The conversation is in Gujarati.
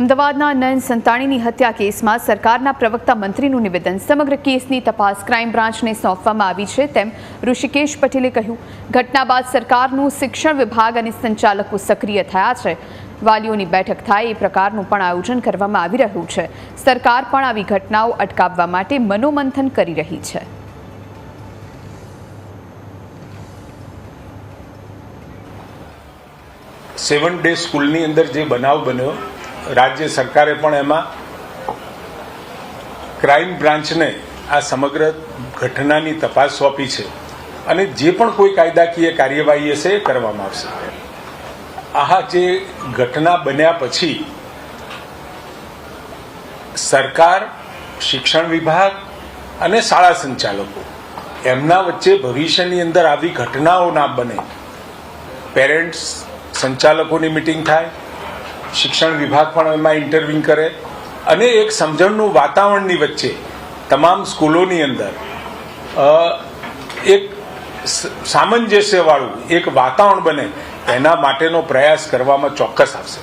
અમદાવાદના નયન સંતાણીની હત્યા કેસમાં સરકારના પ્રવક્તા મંત્રીનું નિવેદન. સમગ્ર કેસની તપાસ ક્રાઇમ બ્રાન્ચને સોંપવામાં આવી છે તેમ ઋષિકેશ પટેલે કહ્યું. ઘટના બાદ સરકારનું શિક્ષણ વિભાગ અને સંચાલકો સક્રિય થયા છે. વાલીઓની બેઠક થાય એ પ્રકારનું પણ આયોજન કરવામાં આવી રહ્યું છે. સરકાર પણ આવી ઘટનાઓ અટકાવવા માટે મનોમંથન કરી રહી છે. સેવન ડે સ્કૂલની અંદર જે બનાવ બન્યો રાજ્ય સરકારે પણ એમાં ક્રાઇમ બ્રાન્ચને આ સમગ્ર ઘટનાની તપાસ સોંપી છે અને જે પણ કોઈ કાયદાકીય કાર્યવાહી હશે એ કરવામાં આવશે. આ જે ઘટના બન્યા પછી સરકાર, શિક્ષણ વિભાગ અને શાળા સંચાલકો એમના વચ્ચે ભવિષ્યની અંદર આવી ઘટનાઓ ના બને. પેરેન્ટ્સ સંચાલકોની મિટિંગ થાય શિક્ષણ વિભાગ પણ એમાં ઇન્ટરવ્યુ કરે. અને એક સમજણનું વાતાવરણની વચ્ચે તમામ સ્કૂલોની અંદર એક સામંજસ્યવાળું એક વાતાવરણ બને, એના માટેનો પ્રયાસ કરવામાં ચોક્કસ આવશે.